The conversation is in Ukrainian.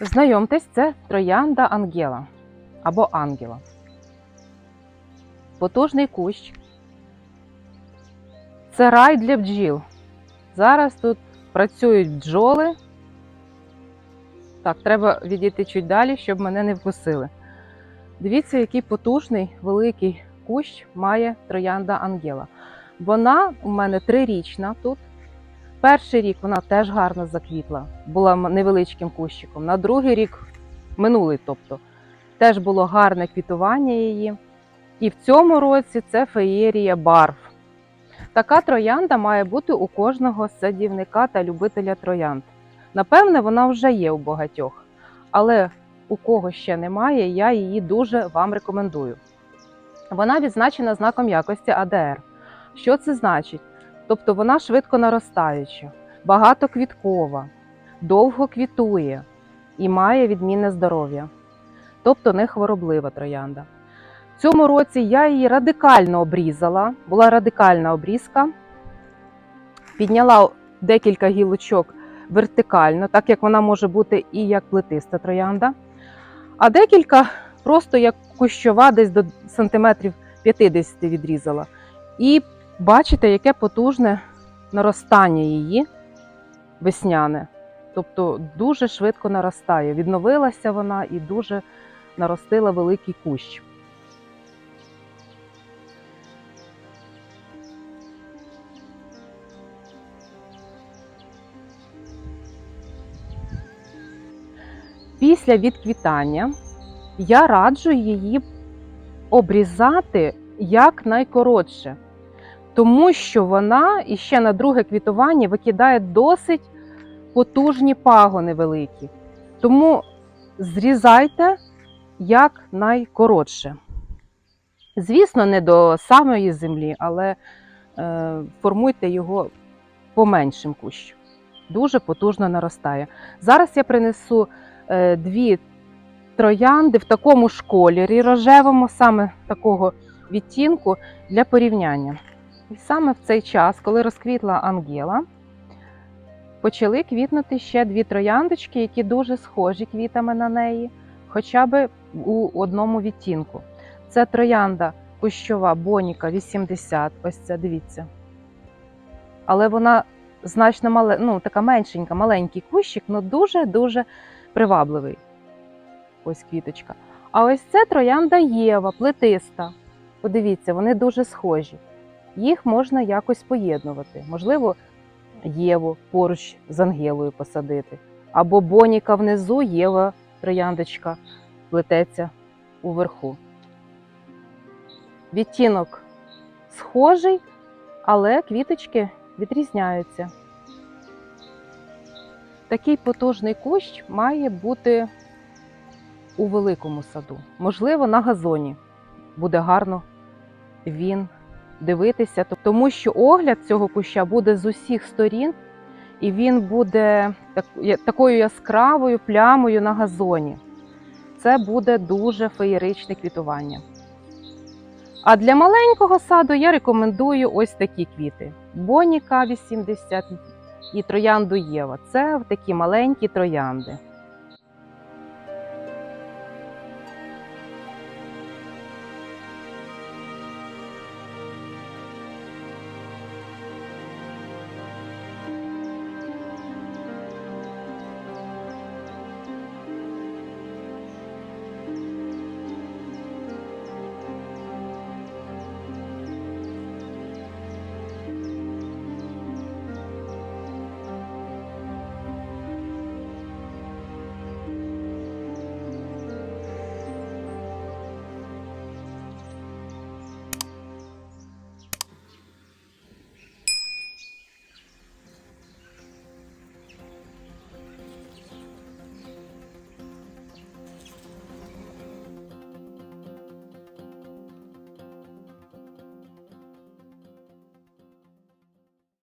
Знайомтесь, це троянда Ангела або Ангела. Потужний кущ. Це рай для бджіл. Зараз тут працюють бджоли. Так, треба відійти чуть далі, щоб мене не вкусили. Дивіться, який потужний великий кущ має троянда Ангела. Вона у мене трирічна тут. Перший рік вона теж гарно заквітла, була невеличким кущиком. На другий рік, минулий, тобто, теж було гарне квітування її. І в цьому році це феєрія барв. Така троянда має бути у кожного садівника та любителя троянд. Напевне, вона вже є у багатьох, але у кого ще немає, я її дуже вам рекомендую. Вона відзначена знаком якості АДР. Що це значить? Тобто вона швидко наростаюча, багатоквіткова, довго квітує і має відмінне здоров'я, тобто не хвороблива троянда. В цьому році я її радикально обрізала, була радикальна обрізка, підняла декілька гілочок вертикально, так як вона може бути і як плетиста троянда, а декілька просто як кущова, десь до сантиметрів 50 відрізала. І бачите, яке потужне наростання її весняне. Тобто дуже швидко наростає. Відновилася вона і дуже наростила великий кущ. Після відквітання я раджу її обрізати якнайкоротше, тому що вона іще на друге квітування викидає досить потужні пагони великі. Тому зрізайте якнайкоротше. Звісно, не до самої землі, але е, формуйте його поменшим кущем. Дуже потужно наростає. Зараз я принесу е, дві троянди в такому ж кольорі рожевому, саме такого відтінку для порівняння. І саме в цей час, коли розквітла Ангела, почали квітнути ще дві трояндочки, які дуже схожі квітами на неї, хоча б у одному відтінку. Це троянда кущова Боніка 80, ось це дивіться. Але вона значно мале, ну, така меншенька, маленький кущик, але дуже-дуже привабливий. Ось квіточка. А ось це троянда Єва, плетиста. Подивіться, вони дуже схожі. Їх можна якось поєднувати. Можливо, Єву поруч з Ангелою посадити. Або Боніка внизу, Єва трояндочка плететься уверху. Відтінок схожий, але квіточки відрізняються. Такий потужний кущ має бути у великому саду. Можливо, на газоні буде гарно він дивитися, тому що огляд цього куща буде з усіх сторін, і він буде такою яскравою плямою на газоні. Це буде дуже феєричне квітування. А для маленького саду я рекомендую ось такі квіти: Боніка 80 і троянду Єва. Це такі маленькі троянди.